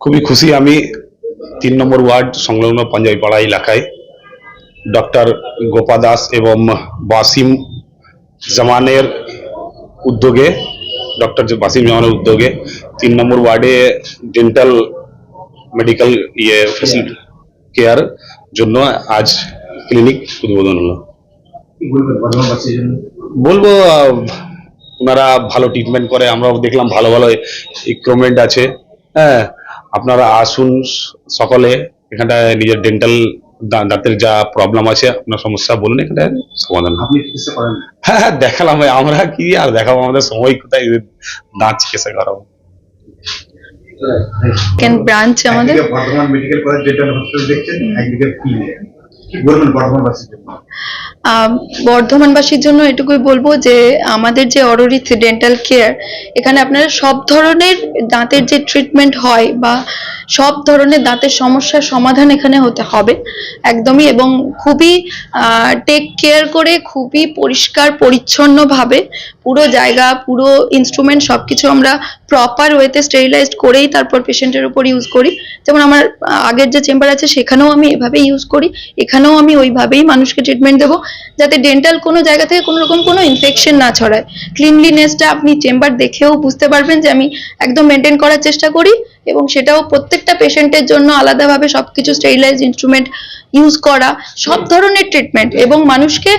খুবই খুশি আমি তিন নম্বর ওয়ার্ড সংলগ্ন পাঞ্জাবি পাড়া এলাকায়। ডক্টর গোপা দাস এবং বাসিম জামানের উদ্যোগে ডক্টর বাসিম জামানের উদ্যোগে তিন নম্বর ওয়ার্ডে ডেন্টাল মেডিকেল ইয়ে ফেসিলিটি কেয়ার জন্য আজ ক্লিনিক উদ্বোধন হলো। বলব ওনারা ভালো ট্রিটমেন্ট করে আমরাও দেখলাম ভালো ভালো ইকুইপমেন্ট আছে। হ্যাঁ আপনারা আসুন সকলে এখানটায় নিজের ডেন্টাল দাঁতের যা প্রবলেম আছে আপনার সমস্যা বলুন এখানে সমাধান হ্যাঁ হ্যাঁ, দেখালাম ভাই আমরা কি আর দেখাবো? আমাদের সময় কোথায়? দাঁত চিকিৎসা করাবো। সেকেন্ড ব্রাঞ্চ আমাদের? Bardhaman medical college dental hospital দেখছেন একদিকে বলবেন বর্ধমানবাসীর জন্য আহ, বর্ধমানবাসীর জন্য এটুকুই বলব যে আমাদের যে অরোরিথ ডেন্টাল কেয়ার এখানে আপনারা সব ধরনের দাঁতের যে ট্রিটমেন্ট হয় বা সব ধরনের দাঁতের সমস্যার সমাধান এখানে হতে হবে। একদমই, এবং খুবই টেক কেয়ার করে খুবই পরিষ্কার, পরিচ্ছন্নভাবে পুরো জায়গা, পুরো ইনস্ট্রুমেন্ট সবকিছু আমরা প্রপার ওয়েতে স্টেরিলাইজড করেই তারপর পেশেন্টের উপর ইউজ করি। যেমন আমার আগের যে চেম্বার আছে সেখানেও আমি এভাবেই ইউজ করি। এখানেও আমি ওইভাবেই মানুষকে ট্রিটমেন্ট দেবো, যাতে ডেন্টাল কোনো জায়গা থেকে কোনো রকম কোনো ইনফেকশন না ছড়ায়। ক্লিনলিনেসটা আপনি চেম্বার দেখেও বুঝতে পারবেন যে আমি একদম মেনটেন করার চেষ্টা করি। এবং সেটাও প্রত্যেকটা পেশেন্টের জন্য আলাদাভাবে সবকিছু স্টেরিলাইজ ইনস্ট্রুমেন্ট ইউজ করা, সব ধরনের ট্রিটমেন্ট এবং মানুষকে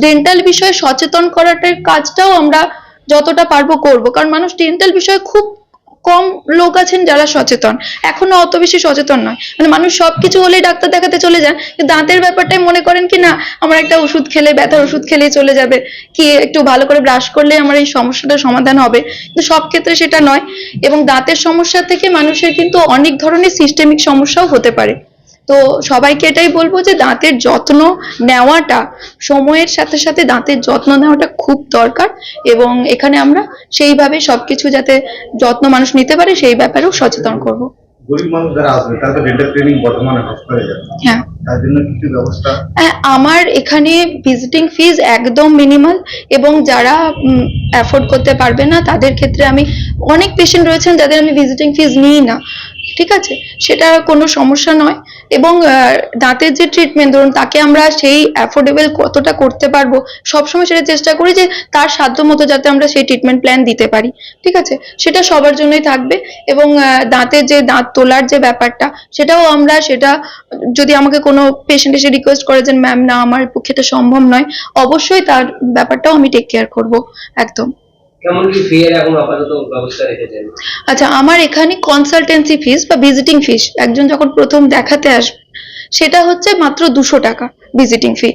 ডেন্টাল বিষয়ে সচেতন করাটার কাজটাও আমরা যতটা পারব করব। কারণ মানুষ ডেন্টাল বিষয়ে খুব কম লোক আছেন যারা সচেতন। এখনও অত বেশি সচেতন নয়। মানে মানুষ সবকিছু হলেই ডাক্তার দেখাতে চলে যান দাঁতের ব্যাপারটাই মনে করেন কি, না, আমার একটা ওষুধ খেলে, ব্যথার ওষুধ খেলেই চলে যাবে। কি, একটু ভালো করে ব্রাশ করলে আমার এই সমস্যাটার সমাধান হবে? কিন্তু সব ক্ষেত্রে সেটা নয়। এবং দাঁতের সমস্যা থেকে মানুষের কিন্তু অনেক ধরনের সিস্টেমিক সমস্যাও হতে পারে। তো সবাইকে এটাই বলব যে দাঁতের যত্ন নেওয়াটা সময়ের সাথে সাথে দাঁতের যত্ন নেওয়াটা খুব দরকার এবং এখানে আমরা সেইভাবে সবকিছু যাতে যত্ন মানুষ নিতে পারে সেই ব্যাপারেও সচেতন করব। গরিব মানুষ যারা আসবে তারা ডেন্টাল ট্রেনিং বর্ধমানে হ্যাঁ। আমার এখানে ভিজিটিং ফিজ একদম মিনিমাল এবং যারা অ্যাফোর্ড করতে পারবে না, তাদের ক্ষেত্রে আমি অনেক পেশেন্ট রয়েছেন যাদের আমি ভিজিটিং ফিজ নিই না। ঠিক আছে? সেটা কোনো সমস্যা নয়। এবং দাঁতের যে ট্রিটমেন্ট ধরুন, তাকে আমরা সেই অ্যাফোর্ডেবল কতটা করতে পারব, সবসময় সেটা চেষ্টা করি যে তার সাধ্য মতো যাতে আমরা সেই ট্রিটমেন্ট প্ল্যান দিতে পারি। ঠিক আছে? সেটা সবার জন্যই থাকবে এবং দাঁতের যে দাঁত তোলার যে ব্যাপারটা, সেটাও আমরা, সেটা যদি আমাকে কোনো পেশেন্ট এসে রিকোয়েস্ট করে যে ম্যাম না আমার পক্ষে এটা সম্ভব নয়। অবশ্যই তার ব্যাপারটাও আমি টেক কেয়ার করব একদম। আচ্ছা আমার এখানে কনসালটেন্সি ফিস বা ভিজিটিং ফিস একজন যখন প্রথম দেখাতে আসবে সেটা হচ্ছে মাত্র দুশো টাকা ভিজিটিং ফি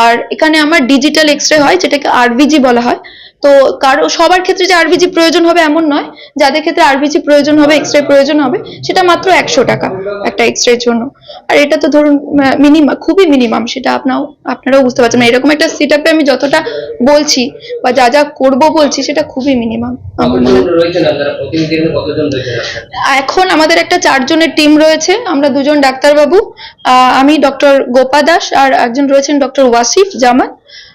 আর এখানে আমার ডিজিটাল এক্স রে হয় যেটাকে আরভিজি বলা হয়। তো কারও সবার ক্ষেত্রে যে আরভিজি প্রয়োজন হবে এমন নয়। যাদের ক্ষেত্রে আরভিজি প্রয়োজন হবে এক্স রে প্রয়োজন হবে সেটা মাত্র একশো টাকা একটা এক্স রের জন্য। আর এটা তো ধরুন মিনিমাম খুবই মিনিমাম সেটা আপনাও আপনারাও বুঝতে পারছেন না। এরকম একটা সেট আমি যতটা বলছি বা যা যা করব বলছি সেটা খুবই মিনিমাম এখানে আমাদের একটা চারজনের টিম রয়েছে। আমরা দুজন ডাক্তারবাবু আহ, আমি ডক্টর গোপা দাস আর একজন রয়েছেন ডক্টর ওয়াসিফ জামান।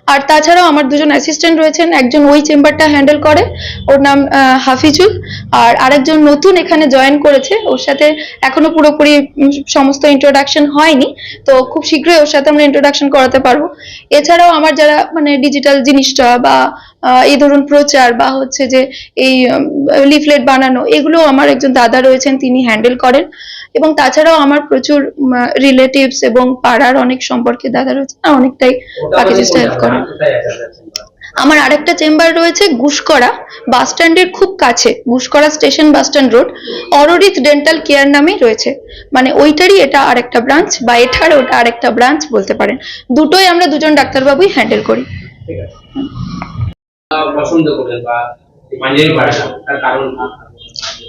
আর তাছাড়াও আমার দুজন অ্যাসিস্ট্যান্ট রয়েছেন, একজন ওই চেম্বারটা হ্যান্ডেল করে, ওর নাম হাফিজুল, আর আরেকজন নতুন এখানে জয়েন করেছে, ওর সাথে এখনও পুরোপুরি সমস্ত ইন্ট্রোডাকশন হয়নি, তো খুব শীঘ্রই ওর সাথে আমরা ইন্ট্রোডাকশন করাতে পারব। এছাড়াও আমার যারা মানে ডিজিটাল জিনিসটা বা এই ধরুন প্রচার বা হচ্ছে যে এই লিফলেট বানানো এগুলো আমার একজন দাদা রয়েছেন, তিনি হ্যান্ডেল করেন। এবং তাছাড়াও আমার প্রচুর রিলেটিভস এবং পাড়ার অনেক সম্পর্কে দাদা রয়েছে অনেকটাই আমাদের হেল্প করেন? আমার আরেকটা চেম্বার রয়েছে গুসকরা বাস স্ট্যান্ডের খুব কাছে Guskara station bus stand road অরোরিত dental care নামেই রয়েছে। মানে ওইটারই এটা আরেকটা ব্রাঞ্চ বা এটার ওটা আরেকটা ব্রাঞ্চ বলতে পারেন। দুটোই আমরা দুজন ডাক্তারবাবুই হ্যান্ডেল করি। ঠিক আছে। পছন্দ করলেন বা তার কারণ?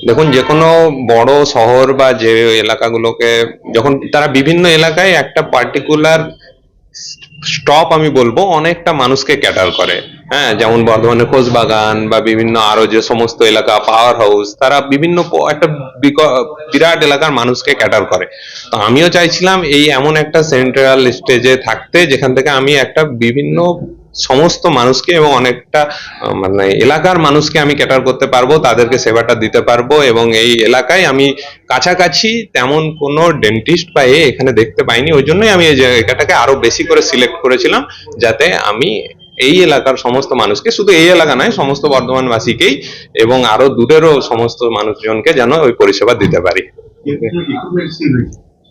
দেখুন যে কোনো বড় শহর বা যে এলাকাগুলোকে যখন, তারা বিভিন্ন এলাকায় একটা পার্টিকুলার স্টপ আমি বলব, অনেকটা মানুষকে ক্যাটার করে। হ্যাঁ যেমন বর্ধমানের খোঁজবাগান বা বিভিন্ন আরও যে সমস্ত এলাকা পাওয়ার হাউস তারা বিভিন্ন একটা বিরাট এলাকার মানুষকে ক্যাটার করে। তো আমিও চাইছিলাম এই এমন একটা সেন্ট্রাল স্টেজে থাকতে, যেখান থেকে আমি একটা বিভিন্ন সমস্ত মানুষকে এবং অনেকটা মানে এলাকার মানুষকে আমি ক্যাটার করতে পারব, তাদেরকে সেবাটা দিতে পারব এবং এই এলাকায় আমি কাছাকাছি তেমন কোনো ডেন্টিস্ট বা এ এখানে দেখতে পাইনি। ওই জন্যই আমি এই জায়গাটাকে আরও বেশি করে সিলেক্ট করেছিলাম, যাতে আমি এই এলাকার সমস্ত মানুষকে, শুধু এই এলাকা নয়, সমস্ত বর্ধমানবাসীকেই এবং আরও দূরেরও সমস্ত মানুষজনকে যেন ওই পরিষেবা দিতে পারি।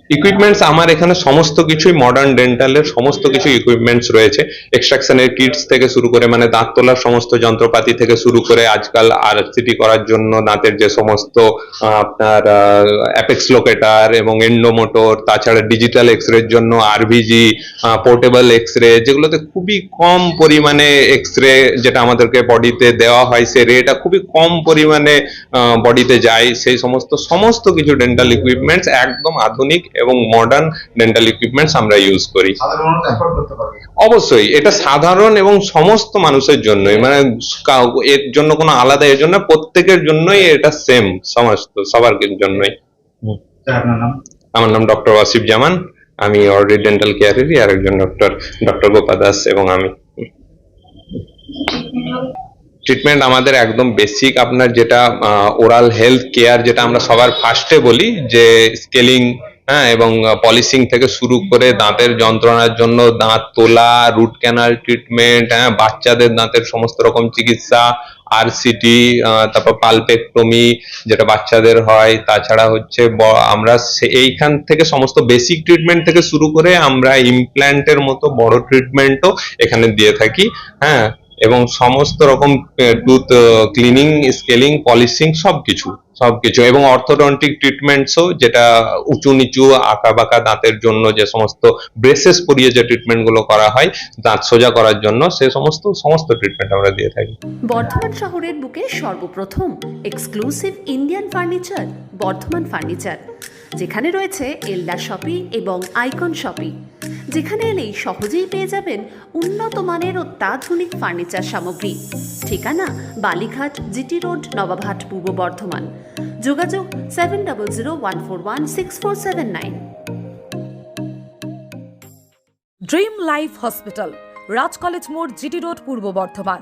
ইকুইপমেন্টস আমার এখানে সমস্ত কিছুই মডার্ন ডেন্টালের সমস্ত কিছু ইকুইপমেন্টস রয়েছে। এক্সট্রাকশনের কিটস থেকে শুরু করে মানে দাঁত তোলার সমস্ত যন্ত্রপাতি থেকে শুরু করে, আজকাল আর সিটি করার জন্য দাঁতের যে সমস্ত আপনার অ্যাপেক্স লোকেটার এবং এন্ডোমোটর তাছাড়া ডিজিটাল এক্স রের জন্য আরভিজি পোর্টেবল এক্স রে যেগুলোতে খুবই কম পরিমাণে এক্স রে যেটা আমাদেরকে বডিতে দেওয়া হয় সে রেটা খুবই কম পরিমাণে বডিতে যায়। সেই সমস্ত সমস্ত কিছু ডেন্টাল ইকুইপমেন্টস একদম আধুনিক এবং মডার্ন ডেন্টাল ইকুইপমেন্টস আমরা ইউজ করি। অবশ্যই, এটা সাধারণ এবং সমস্ত মানুষের জন্যই মানে এর জন্য কোনো আলাদা, এর জন্য প্রত্যেকের জন্যই এটা সেম সমস্ত, সবার জন্যই। আমার নাম ডক্টর ওয়াসিফ জামান, আমি অলরেডি ডেন্টাল কেয়ারেরই আর একজন ডক্টর ডক্টর গোপা দাস এবং আমি। ট্রিটমেন্ট আমাদের একদম বেসিক আপনার যেটা ওরাল হেলথ কেয়ার যেটা আমরা সবার ফার্স্টে বলি, যে স্কেলিং হ্যাঁ এবং পলিশিং থেকে শুরু করে দাঁতের যন্ত্রণার জন্য দাঁত তোলা রুট ক্যানাল ট্রিটমেন্ট হ্যাঁ বাচ্চাদের দাঁতের সমস্ত রকম চিকিৎসা আরসিটি তারপর পালপেক্টমি যেটা বাচ্চাদের হয়। তাছাড়া হচ্ছে আমরা এইখান থেকে সমস্ত বেসিক ট্রিটমেন্ট থেকে শুরু করে আমরা ইমপ্ল্যান্টের মতো বড় ট্রিটমেন্টও এখানে দিয়ে থাকি হ্যাঁ এবং সমস্ত রকম টুথ ক্লিনিং স্কেলিং পলিশিং সবকিছু। সবকিছু। এবং অর্থোডন্টিক ট্রিটমেন্টসও যেটা উঁচু নিচু আঁকা বাঁকা দাঁতের জন্য যে সমস্ত ব্রেসেস পরিয়ে যে ট্রিটমেন্টগুলো করা হয়, দাঁত সোজা করার জন্য সে সমস্ত সমস্ত ট্রিটমেন্ট আমরা দিয়ে থাকি। বর্ধমান শহরের বুকে সর্বপ্রথম exclusive Indian furniture Bardhaman furniture যেখানে রয়েছে এলডা শপি এবং আইকন শপি। যেখানে এলেই সহজেই পেয়ে যাবেন উন্নত মানের অত্যাধুনিক ফার্নিচার সামগ্রী। ঠিকানা বালিঘাট জিটি রোড, নবাবহাট, পূর্ব বর্ধমান। যোগাযোগ seven double zero one four one six four seven nine. Dream life hospital, Raj college মোড় জিটি রোড, পূর্ব বর্ধমান।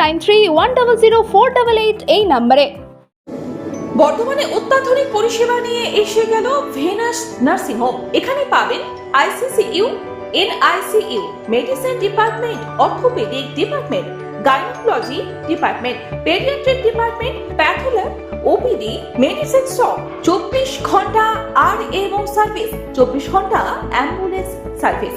নাইন নম্বরে। বর্তমানে অত্যাধুনিক পরিষেবা নিয়ে এসে গেল ভেনাস নার্সিং হোম। এখানে পাবেন medicine department, orthopaedic department department, paediatric department patholab OPD, medicine shop চব্বিশ ঘণ্টা আর এবং সার্ভিস, চব্বিশ ঘণ্টা অ্যাম্বুলেন্স সার্ভিস।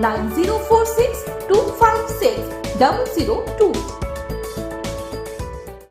9046 256 002.